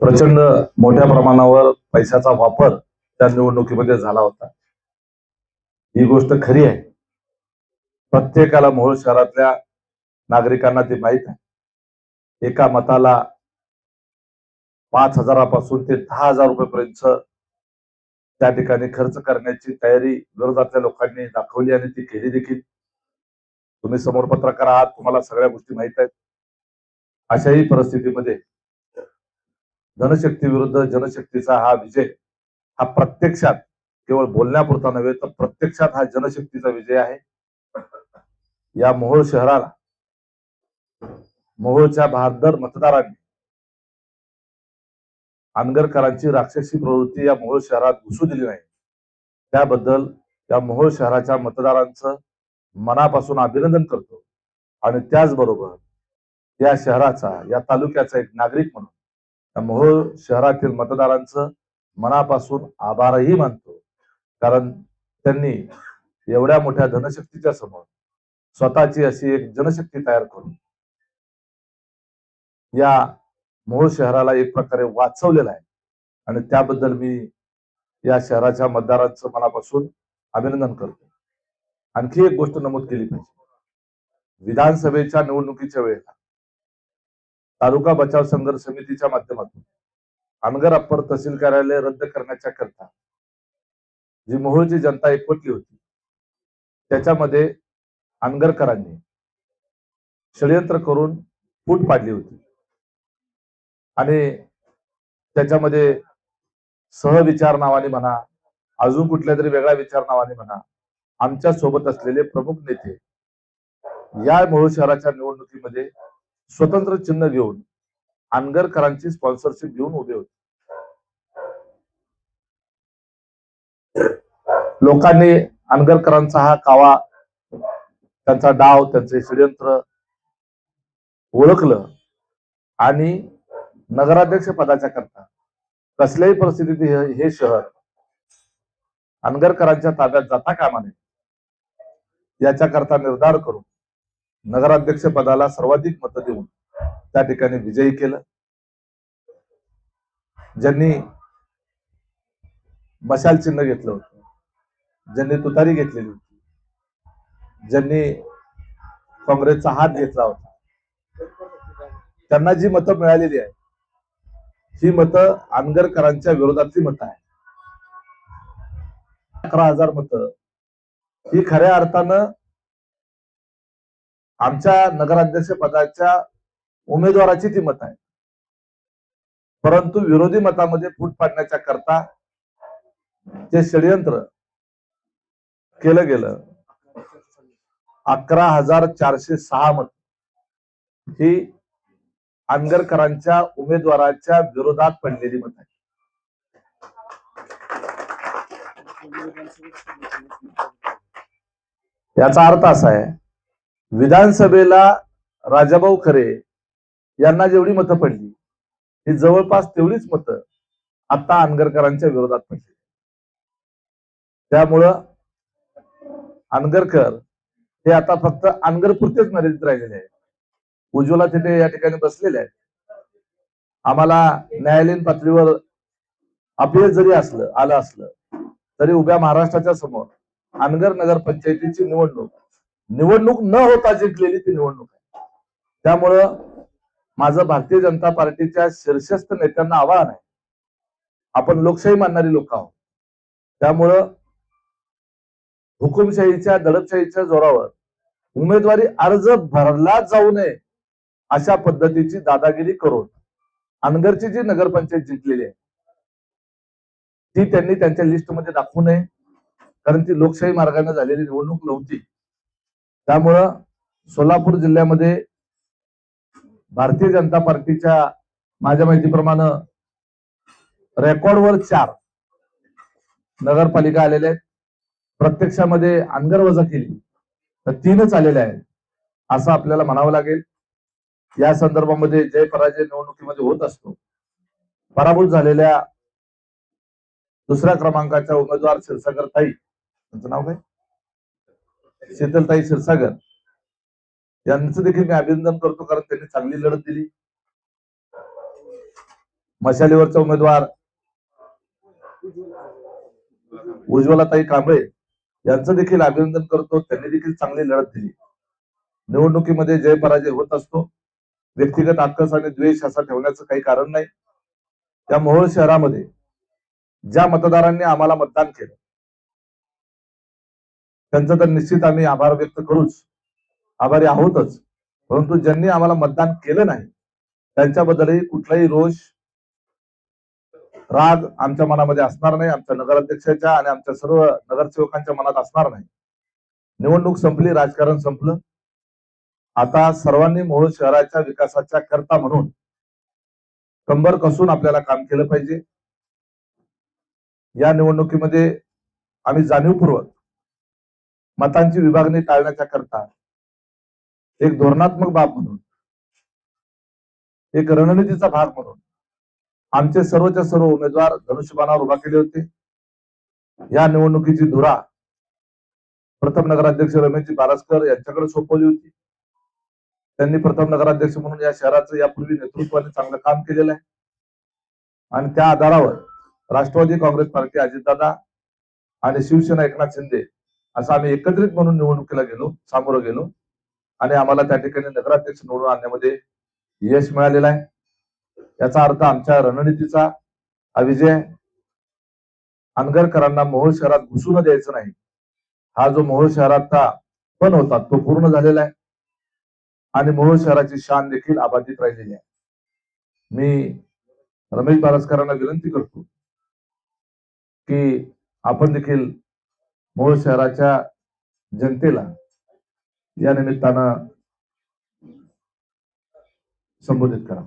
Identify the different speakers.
Speaker 1: प्रचंड मोठ्या प्रमाणावर पैशाचा वापर त्या निवडणुकीमध्ये झाला होता. ही गोष्ट खरी आहे. प्रत्येकाला मोहोळ शहरातल्या नागरिकांना ते माहीत आहे. एका मताला पाच हजारापासून ते दहा हजार रुपयेपर्यंत त्या ठिकाणी खर्च करण्याची तयारी विरोधातल्या लोकांनी दाखवली आणि ती केली देखील. तुम्ही समोर पत्रकार आहात तुम्हाला सगळ्या गोष्टी माहीत आहेत. अशाही परिस्थितीमध्ये धनशक्ती विरुद्ध जनशक्तीचा हा विजय हा प्रत्यक्षात केवळ बोलण्यापुरता नव्हे तर प्रत्यक्षात हा जनशक्तीचा विजय आहे. या मोहोळ शहराला मोहोळच्या बहादर मतदारांनी आनगरकरांची राक्षसी प्रवृत्ती या मोहोळ शहरात घुसू दिली नाही. त्याबद्दल या मोहोळ शहराच्या मतदारांचं मनापासून अभिनंदन करतो. आणि त्याचबरोबर या शहराचा या तालुक्याचा एक नागरिक म्हणून मोहोळ शहरातील मतदारांचं मनापासून आभारही मानतो. कारण त्यांनी एवढ्या मोठ्या धनशक्तीच्या समोर स्वतःची अशी एक जनशक्ती तयार करून या मोहोळ शहराला एक प्रकारे वाचवलेला आहे. आणि त्याबद्दल मी या शहराच्या मतदारांचं मनापासून अभिनंदन करतो. आणखी एक गोष्ट नमूद केली पाहिजे. विधानसभेच्या निवडणुकीच्या वेळेला तालुका बचाव संघर्ष समितीच्या माध्यमातून अनगर अप्पर तहसील कार्यालय रद्द करण्याच्या करता जी मोहोळची जनता एकवटली होती त्याच्यामध्ये अनगरकरांनी षडयंत्र करून फूट पाडली होती. आणि त्याच्यामध्ये सहविचार नावाने म्हणा अजून कुठल्या तरी वेगळ्या विचार नावाने म्हणा आमच्यासोबत असलेले प्रमुख नेते या मोहोळ शहराच्या निवडणुकीमध्ये स्वतंत्र चिन्ह घेऊन अनगरकरांची स्पॉन्सरशिप घेऊन उभे होते. लोकांनी अनगरकरांचा हा कावा त्यांचा डाव त्यांचे षडयंत्र ओळखलं आणि नगराध्यक्ष पदाच्या करता कसल्याही परिस्थितीत हे हे शहर अनगरकरांच्या ताब्यात जाता कामा नये याच्या करता निर्धार करून नगराध्यक्ष पदाला सर्वाधिक मतं देऊन त्या ठिकाणी विजयी केलं. ज्यांनी मशाल चिन्ह घेतलं होतं ज्यांनी तुतारी घेतलेली होती ज्यांनी काँग्रेसचा हात घेतला होता त्यांना जी मतं मिळालेली आहे ही मतं आनगरकरांच्या विरोधातली मतं आहे अकरा हजार मतं ही खऱ्या अर्थानं आमच्या नगराध्यक्ष पदाच्या उमेदवाराची ती मत आहे परंतु विरोधी मतामध्ये फूट पाडण्याच्या करता जे षडयंत्र केलं गेलं अकरा हजार चारशे सहा मत ही आंगरकरांच्या उमेदवाराच्या विरोधात पडलेली मत आहे याचा अर्थ असा आहे विधानसभेला राजाभाऊ खरे यांना जेवढी मतं पडली ही जवळपास तेवढीच मतं आता अनगरकरांच्या विरोधात पडली. त्यामुळं अनगरकर हे आता फक्त अनगरपुरतेच मर्यादित राहिलेले आहे उज्ज्वला तिथे या ठिकाणी बसलेले आहेत. आम्हाला न्यायालयीन पातळीवर अपील जरी असलं आलं असलं तरी उभ्या महाराष्ट्राच्या समोर अनगर नगर पंचायतीची निवडणूक निवडणूक न होता जिंकलेली ती निवडणूक आहे. त्यामुळं माझं भारतीय जनता पार्टीच्या शीर्षस्थ नेत्यांना आव्हान आहे. आपण लोकशाही मानणारी लोक आहोत. त्यामुळं हुकुमशाहीच्या दडपशाहीच्या जोरावर उमेदवारी अर्ज भरला जाऊ नये अशा पद्धतीची दादागिरी करून अनगरची जी नगरपंचायत जिंकलेली आहे ती त्यांनी त्यांच्या लिस्टमध्ये दाखवू नये. कारण ती लोकशाही मार्गाने झालेली निवडणूक नव्हती. त्यामुळं सोलापूर जिल्ह्यामध्ये भारतीय जनता पार्टीच्या माझ्या माहितीप्रमाणे रेकॉर्डवर चार नगरपालिका आलेल्या आहेत. प्रत्यक्षामध्ये अंगर वजा केली. तर तीनच आलेल्या आहेत. असं आपल्याला म्हणावं लागेल. या संदर्भामध्ये जय पराजय निवडणुकीमध्ये होत असतो पराभूत झालेल्या दुसऱ्या क्रमांकाच्या उमेदवार शिरसागर ताई त्यांचं नाव काय? शीतलताई क्षीरसागर. यांचं देखील मी अभिनंदन करतो कारण त्यांनी चांगली लढत दिली. मशालीवरचा उमेदवार उज्ज्वलाताई कांबळे यांचं देखील अभिनंदन करतो. त्यांनी देखील चांगली लढत दिली. निवडणुकीमध्ये जय पराजय होत असतो. व्यक्तिगत आक्रोश आणि द्वेष असा ठेवण्याचं काही कारण नाही. त्या मोहोळ शहरामध्ये ज्या मतदारांनी आम्हाला मतदान केलं त्यांचं तर निश्चित आम्ही आभार व्यक्त करूच. आभारी आहोतच. परंतु ज्यांनी आम्हाला मतदान केलं नाही त्यांच्याबद्दलही कुठलाही रोष राग आमच्या मनामध्ये असणार नाही. आमच्या नगराध्यक्षाच्या आणि आमच्या सर्व नगरसेवकांच्या मनात असणार नाही. निवडणूक संपली राजकारण संपलं. आता सर्वांनी मूळ शहराच्या विकासाच्या करता म्हणून कंबर कसून आपल्याला काम केलं पाहिजे. या निवडणुकीमध्ये आम्ही जाणीवपूर्वक मतांची विभागणी टाळण्याच्या करता एक धोरणात्मक बाब म्हणून एक रणनीतीचा भाग म्हणून आमचे सर्वच्या सर्व उमेदवार धनुष्यबाणावर उभा केले होते. या निवडणुकीची धुरा प्रथम नगराध्यक्ष रमेशजी बारसकर यांच्याकडे सोपवली होती. त्यांनी प्रथम नगराध्यक्ष म्हणून या शहराचं यापूर्वी नेतृत्वाने चांगलं काम केलेलं आहे. आणि त्या आधारावर राष्ट्रवादी काँग्रेस पार्टी अजितदादा आणि शिवसेना एकनाथ शिंदे असं आम्ही एकत्रित म्हणून निवडणुकीला गेलो सामोरं गेलो. आणि आम्हाला त्या ठिकाणी नगराध्यक्ष निवडून आणण्यामध्ये यश मिळालेलं आहे. याचा अर्थ आमच्या रणनीतीचा हा विजय अनगरकरांना मोहोळ शहरात घुसू न द्यायचं नाही. हा जो मोहोळ शहराचा पण होता तो पूर्ण झालेला आहे. आणि मोहोळ शहराची शान देखील अबाधित राहिलेली आहे. मी रमेश बारसकरांना विनंती करतो की आपण देखील मूळ शहराच्या जनतेला या निमित्तानं संबोधित करा.